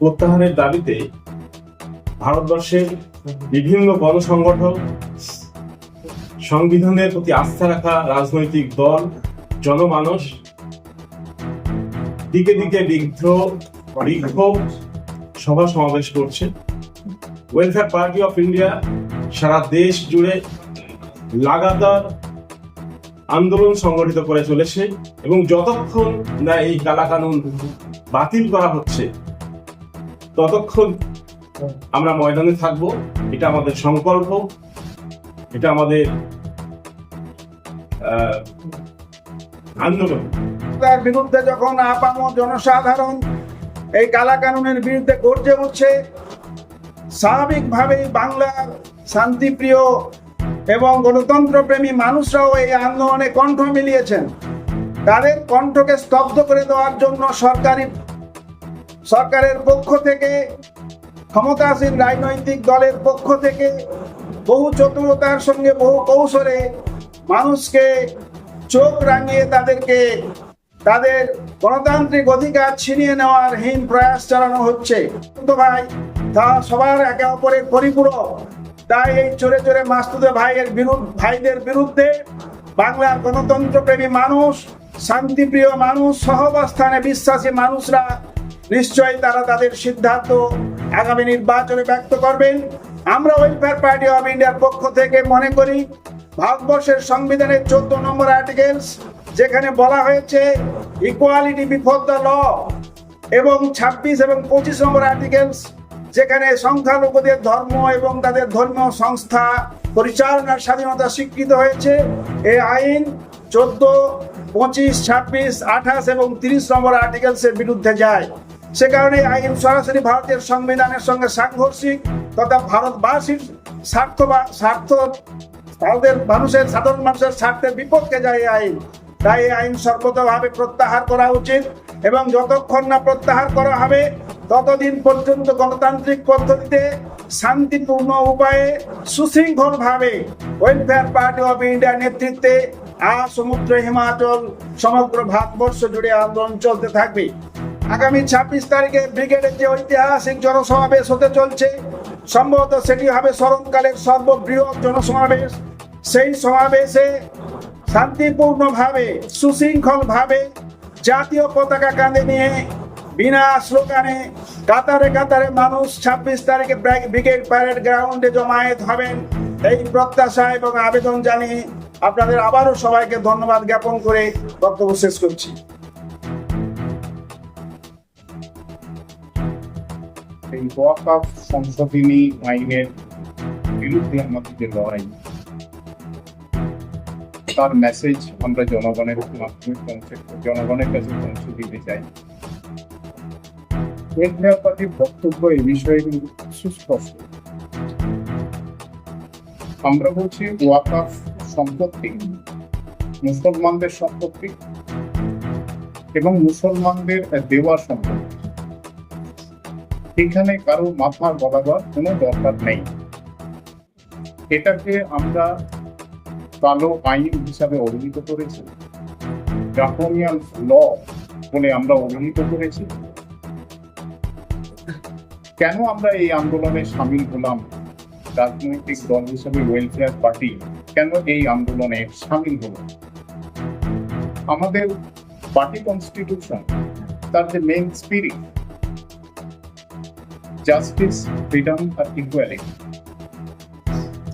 প্রত্যাহারের দাবিতে ভারতবর্ষের বিভিন্ন গণসংগঠন, সংবিধানের প্রতি আস্থা রাখা রাজনৈতিক দল, জনমানস, দিকে দিকে বিদ্রোহ বিক্ষোভ সভা সমাবেশ করছে। ওয়েলফেয়ার পার্টি অফ ইন্ডিয়া সারা দেশ জুড়ে লাগাতার আন্দোলন সংগঠিত করে চলেছে এবং যতক্ষণ না এই কালা কানুন বাতিল করা হচ্ছে ততক্ষণ আমরা ময়দানে থাকব। এটা আমাদের সংকল্প। এটা আমাদের আন্দোলন। তার বিরুদ্ধে যখন আপাম জনসাধারণ এই কালা কানুনের বিরুদ্ধে গর্জে উঠছে, স্বাভাবিকভাবেই বাংলার শান্তিপ্রিয় এবং গণতন্ত্রপ্রেমী মানুষরাও এই আন্দোলনে কণ্ঠ মিলিয়েছেন। তাদের কণ্ঠকে স্তব্ধ করে দেওয়ার জন্য সরকারি সরকারের পক্ষ থেকে, ক্ষমতাসীন রাজনৈতিক দলের পক্ষ থেকে বহু চতুরতার সঙ্গে বহু কৌশলে মানুষকে চোখ রাঙিয়ে তাদেরকে তাদের গণতান্ত্রিক অধিকার ছিনিয়ে নেওয়ার হীন প্রয়াস চালানো হচ্ছে। তো ভাই, তা সবার একে অপরের পরিপূরক। তাই এই চোরে চোরে মাস্তুদে ভাইয়ের বিরুদ্ধ, ভাইদের বিরুদ্ধে বাংলার গণতন্ত্রপ্রেমী মানুষ, শান্তিপ্রিয় মানুষ, সহবস্থানে বিশ্বাসী মানুষরা নিশ্চয়ই তারা তাদের সিদ্ধান্ত আগামী নির্বাচনে ব্যক্ত করবেন। আমরা ওয়েলফেয়ার পার্টি অফ ইন্ডিয়ার পক্ষ থেকে মনে করি, ভারতবর্ষের সংবিধানের চোদ্দ নম্বর আর্টিকেলস যেখানে বলা হয়েছে ইকুয়ালিটি বিফোর দ্য ল এবং ছাব্বিশ এবং পঁচিশ নম্বর আর্টিকেলস যেখানে সংখ্যালঘুদের ধর্ম এবং তাদের ধর্মীয় সংস্থা পরিচালনার স্বাধীনতা স্বীকৃত হয়েছে। এই আইন চোদ্দ, পঁচিশ, ছাব্বিশ, আঠাশ এবং তিরিশ নম্বর আর্টিকেলসের বিরুদ্ধে যায়। সে কারণে আইন সরাসরি ভারতের সংবিধানের সঙ্গে সাংঘর্ষিক তথা ভারতবাসীর স্বার্থ বা স্বার্থ ভারতের মানুষের, সাধারণ মানুষের স্বার্থের বিপক্ষে যায় এই আইন। তাই এই আইন সর্বতভাবে প্রত্যাহার করা উচিত এবং যতক্ষণ না প্রত্যাহার করা হবে, ততদিন পর্যন্ত গণতান্ত্রিক পদ্ধতিতে শান্তিপূর্ণ উপায়ে সুশৃঙ্খলভাবে ওয়েলফেয়ার পার্টি অফ ইন্ডিয়ার নেতৃত্বে আর সমুদ্র হিমাচল সমগ্র ভারতবর্ষ জুড়ে আন্দোলন চলতে থাকবে। আগামী ছাব্বিশ তারিখে ব্রিগেডের যে ঐতিহাসিক জনসমাবেশ হতে চলছে, সম্ভবত সেটি হবে স্মরণকালের সর্ববৃহৎ জনসমাবেশ। সেই সমাবেশে শান্তিপূর্ণভাবে, সুশৃঙ্খলভাবে জাতীয় পতাকা কাঁধে নিয়ে, বিনা স্লোগানে, কাতারে কাতারে মানুষ ছাব্বিশ তারিখে ব্রিগেড প্যারেড গ্রাউন্ডে জমায়েত হবেন। এই প্রত্যাশা এবং আবেদন জানিয়ে আপনাদের আবারও সবাইকে ধন্যবাদ জ্ঞাপন করে বক্তব্য শেষ করছি। ওয়াকআপ সংশোধনী আইনের বিরুদ্ধে আমাদের তার মেসেজ আমরা জনগণের মাধ্যমে পৌঁছে জনগণের কাছে পৌঁছে দিতে চাই। বক্তব্য এই বিষয়ে কিন্তু সুস্পষ্ট। আমরা বলছি ওয়াকআপ সম্পত্তি, মুসলমানদের সম্পত্তি এবং মুসলমানদের দেওয়া সম্পত্তি। এখানে কারও মাথা গলাবার কোনো দরকার নেই। এটাকে আমরা কালো আইন হিসাবে অভিহিত করেছি। ড্রাকোনিয়ান ল বলে আমরা অভিহিত করেছি। কেন আমরা এই আন্দোলনে সামিল হলাম? রাজনৈতিক দল হিসাবে ওয়েলফেয়ার পার্টি কেন এই আন্দোলনে সামিল হলো? আমাদের পার্টি কনস্টিটিউশন তার যে মেইন স্পিরিট জাস্টিস ফ্রিডম আর ইকুয়ালিটি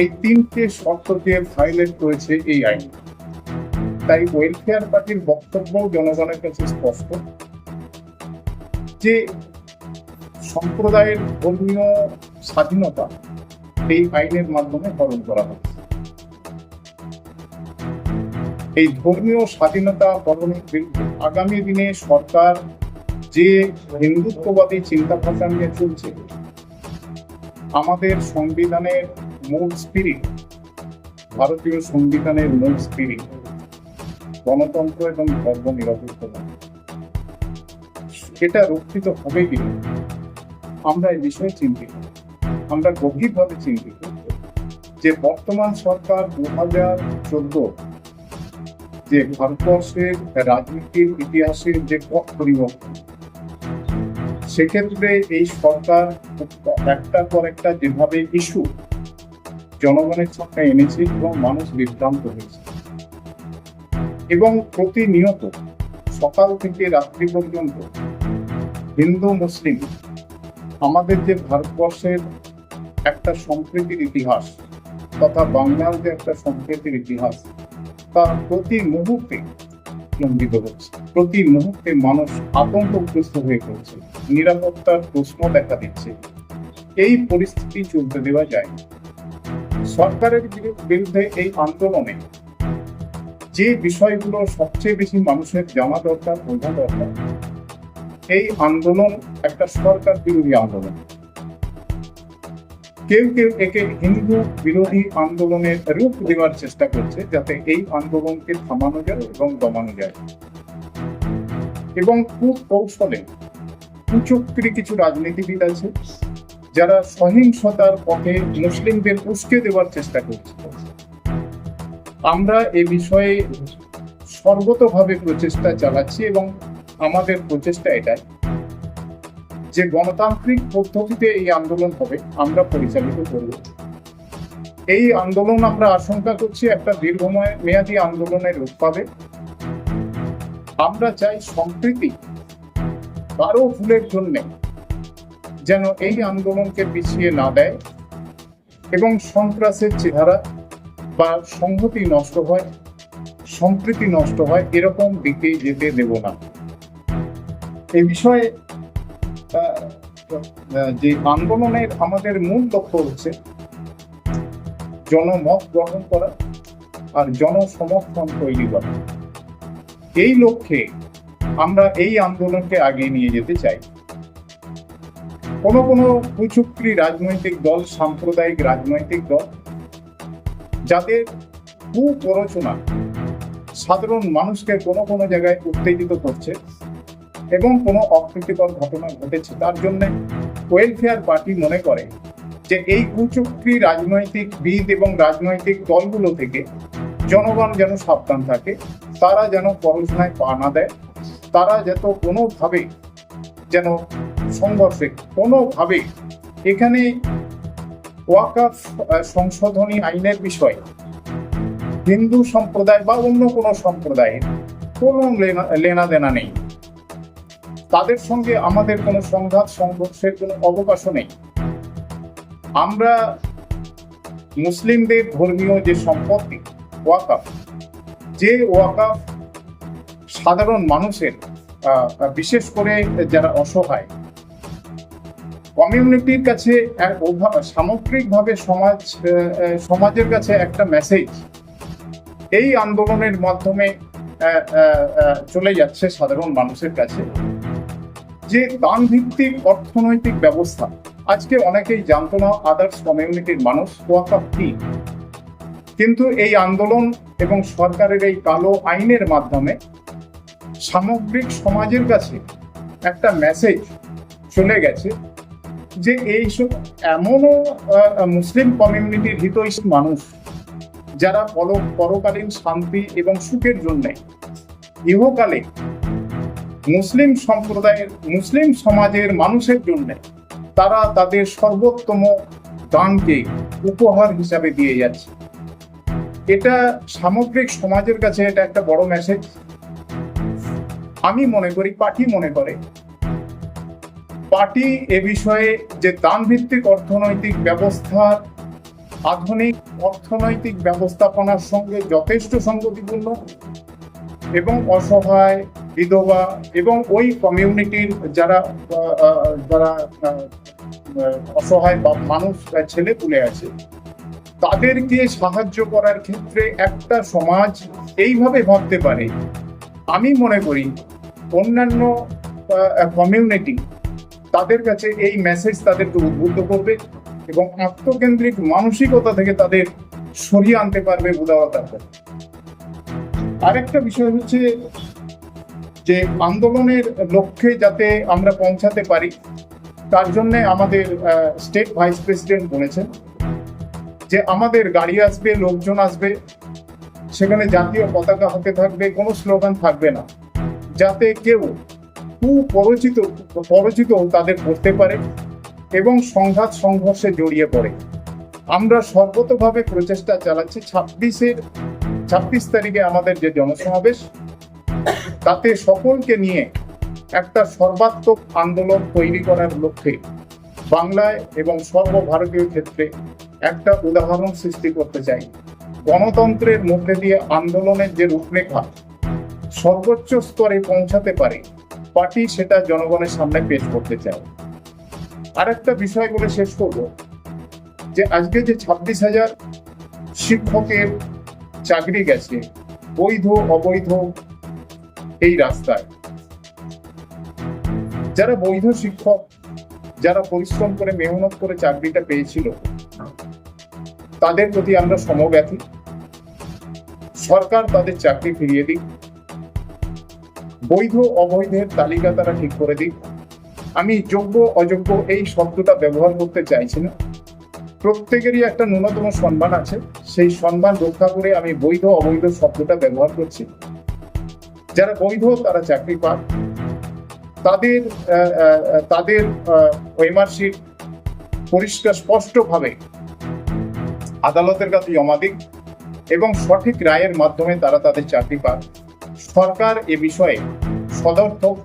এই তিনটে শর্তকে ভায়োলেট করেছে এই আইন। তাই ওয়েলফেয়ার পার্টির বক্তব্য জনগণের কাছে স্পষ্ট। যে সম্প্রদায়ের ধর্মীয় স্বাধীনতা এই আইনের মাধ্যমে হরণ করা হচ্ছে। এই ধর্মীয় স্বাধীনতা হরণের বিরুদ্ধে আগামী দিনে সরকার যে হিন্দুত্ববাদী চিন্তা ভাবনা নিয়ে চলছে, আমাদের সংবিধানের মূল স্পিরিট ভারতীয় সংবিধানের মূল স্পিরিট গণতন্ত্র এবং ধর্ম নিরপেক্ষতা এটা রক্ষিত হবে কি? আমরা এই বিষয়ে চিন্তিত। আমরা গভীরভাবে চিন্তিত যে বর্তমান সরকার দু হাজার চোদ্দ যে ভারতবর্ষের রাজনীতির ইতিহাসের যে পথ পরিবর্তন সেক্ষেত্রে এই সরকার একটার পর একটা যেভাবে ইস্যু, জনগণের সামনে এনেছে এবং মানুষ বিভ্রান্ত হয়েছে। এবং প্রতিনিয়ত সকাল থেকে রাত্রি পর্যন্ত হিন্দু, মুসলিম আমাদের যে ভারতবর্ষের একটা সম্প্রীতির ইতিহাস তথা বাংলার যে একটা সম্প্রীতির ইতিহাস, তা প্রতি মুহূর্তে লঙ্ঘিত হচ্ছে। প্রতি মুহূর্তে মানুষ আতঙ্কগ্রস্ত হয়ে পড়ছে। নিরাপত্তার প্রশ্ন দেখা দিচ্ছে। এই পরিস্থিতি চলতে দেওয়া যায়। সরকারের বিরুদ্ধে এই আন্দোলনে যে বিষয়গুলো সবচেয়ে বেশি মানুষের জানা দরকার, বোঝা দরকার, এই আন্দোলন একটা সরকার বিরোধী আন্দোলন। কেউ কেউ একে হিন্দু বিরোধী আন্দোলনের রূপ দেওয়ার চেষ্টা করছে যাতে এই আন্দোলনকে থামানো যায় এবং দমানো যায়। এবং খুব কৌশলে কুচক্রি কিছু রাজনীতিবিদ আছে যারা সহিংসতার পথে মুসলিমদের উস্কে দেওয়ার চেষ্টা করছে। আমরা এ বিষয়ে সর্বতভাবে প্রচেষ্টা চালাচ্ছি এবং আমাদের প্রচেষ্টা এটাই যে গণতান্ত্রিক পদ্ধতিতে এই আন্দোলন হবে, আমরা পরিচালিত করব। এই আন্দোলন আমরা আশঙ্কা করছি একটা দীর্ঘময় মেয়াদী আন্দোলনের রূপ পাবে আমরা চাই সম্প্রীতি কারও ভুলের জন্যে যেন এই আন্দোলনকে পিছিয়ে না দেয় এবং সন্ত্রাসের চেহারা বা সংহতি নষ্ট হয়, সম্প্রীতি নষ্ট হয়, এরকম দিকে যেতে দেব না। এই বিষয়ে যে আন্দোলনের আমাদের মূল লক্ষ্য হচ্ছে জনমত গ্রহণ করা আর জনসমর্থন তৈরি করা। এই লক্ষ্যে আমরা এই আন্দোলনকে আগিয়ে নিয়ে যেতে চাই। কোনো কোনো কুচুক্রি রাজনৈতিক দল, সাম্প্রদায়িক রাজনৈতিক দল, যাদের কুপ্ররোচনা সাধারণ মানুষকে কোনো কোনো জায়গায় উত্তেজিত করছে এবং কোনো অপ্রীতিকর ঘটনা ঘটেছে, তার জন্য ওয়েলফেয়ার পার্টি মনে করে যে এই কুচক্রি রাজনৈতিক বিদ এবং রাজনৈতিক দলগুলো থেকে জনগণ যেন সাবধান থাকে, তারা যেন পড়াশোনায় পা না দেয় তারা যাতে কোনোভাবে যেন সংঘর্ষে, কোনোভাবে এখানে ওয়াকাফ সংশোধনী আইনের বিষয়ে, হিন্দু সম্প্রদায় বা অন্য কোনো সম্প্রদায়ের কোনো লেনা- দেনা নেই। তাদের সঙ্গে আমাদের কোনো সংঘাত, সংঘর্ষের কোনো অবকাশও নেই। আমরা মুসলিমদের ধর্মীয় যে সম্পত্তি, ওয়াকাফ, যে ওয়াকাফ সাধারণ মানুষের বিশেষ করে যারা অসহায়। কমিউনিটির কাছে সামগ্রিকভাবে সমাজ সমাজের কাছে একটা মেসেজ এই আন্দোলনের মাধ্যমে চলে যাচ্ছে সাধারণ মানুষের কাছে। যে দান ভিত্তিক অর্থনৈতিক ব্যবস্থা, আজকে অনেকেই জানতো না আদার্স কমিউনিটির মানুষ কি কিন্তু এই আন্দোলন এবং সরকারের এই কালো আইনের মাধ্যমে সামগ্রিক সমাজের কাছে একটা মেসেজ চলে গেছে যে এইসব এমনও মুসলিম কমিউনিটির হিতৈষী মানুষ যারা পর, পরকালীন শান্তি এবং সুখের জন্য ইহকালে মুসলিম সম্প্রদায়ের, মুসলিম সমাজের মানুষের জন্য তারা তাদের সর্বোত্তম দানকে উপহার হিসাবে দিয়ে যাচ্ছে। এটা সামগ্রিক সমাজের কাছে এটা একটা বড় মেসেজ আমি মনে করি, পার্টি মনে করে। পার্টি এ বিষয়ে যে দান ভিত্তিক অর্থনৈতিক ব্যবস্থার আধুনিক অর্থনৈতিক ব্যবস্থাপনার সঙ্গে যথেষ্ট সঙ্গতিপূর্ণ এবং অসহায়, বিধবা এবং ওই কমিউনিটির যারা যারা অসহায় বা মানুষ ছেলে তুলে আছে তাদেরকে সাহায্য করার ক্ষেত্রে একটা সমাজ এইভাবে ভাবতে পারে। আমি মনে করি অন্যান্য কমিউনিটি তাদের কাছে এই মেসেজ তাদেরকে উদ্বুদ্ধ করবে এবং আত্মকেন্দ্রিক মানসিকতা থেকে তাদের সরিয়ে আনতে পারবে উদারতা। আরেকটা বিষয় হচ্ছে যে আন্দোলনের লক্ষ্যে যাতে আমরা পৌঁছাতে পারি, তার জন্য আমাদের স্টেট ভাইস প্রেসিডেন্ট বলেছেন যে আমাদের গাড়ি আসবে, লোকজন আসবে, সেখানে জাতীয় পতাকা হাতে থাকবে, কোনো স্লোগান থাকবে না। যাতে কেউ কুপরিচিত পরিচিত তাদের করতে পারে এবং সংঘাত সংঘর্ষে জড়িয়ে পড়ে। আমরা সর্বতভাবে প্রচেষ্টা চালাচ্ছি ছাব্বিশের, ছাব্বিশ তারিখে আমাদের যে জনসমাবেশ, তাতে সকলকে নিয়ে একটা সর্বাত্মক আন্দোলন তৈরি করার লক্ষ্যে বাংলায় এবং সর্বভারতীয় ক্ষেত্রে একটা উদাহরণ সৃষ্টি করতে চাই। গণতন্ত্রের মধ্যে দিয়ে আন্দোলনের যে রূপরেখা সর্বোচ্চ স্তরে পৌঁছাতে পারে, পার্টি সেটা জনগণের সামনে পেশ করতে চায়। আর একটা বিষয় বলে শেষ করব, যে আজকে যে ছাব্বিশ হাজার শিক্ষকের চাকরি গেছে, বৈধ, অবৈধ এই রাস্তায়। যারা বৈধ শিক্ষক, যারা পরিশ্রম করে, মেহনত করে চাকরিটা পেয়েছিল, তাদের প্রতি আমরা সমব্যথী। সরকার তাদের চাকরি ফিরিয়ে দিক। বৈধ অবৈধের তালিকা তারা ঠিক করে দিক। আমি যোগ্য, অযোগ্য এই শব্দটা ব্যবহার করতে চাইছি না। প্রত্যেকেরই একটা ন্যূনতম সম্মান আছে। সেই সম্মান রক্ষা করে আমি বৈধ, অবৈধ শব্দটা ব্যবহার করছি। যারা বৈধ, তারা চাকরি পান তাদের তাদের ওয়েমার্কশিট পরিষ্কার স্পষ্টভাবে আদালতের কাছে জমা দিক এবং সঠিক রায়ের মাধ্যমে তারা তাদের চাকরি পান সরকার এ বিষয়ে সদর্থক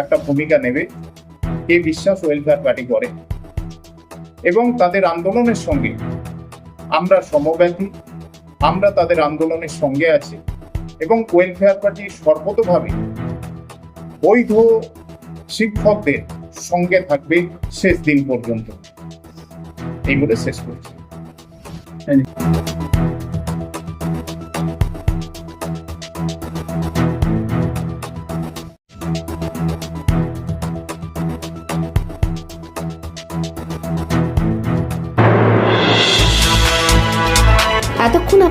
একটা ভূমিকা নেবে এ বিশ্বাস ওয়েলফেয়ার পার্টি করে। এবং তাদের আন্দোলনের সঙ্গে আমরা সমব্যথী আমরা তাদের আন্দোলনের সঙ্গে আছি এবং ওয়েলফেয়ার পার্টি সর্বতভাবে বৈধ শিক্ষকদের সঙ্গে থাকবে শেষ দিন পর্যন্ত। এই বলে শেষ করছি।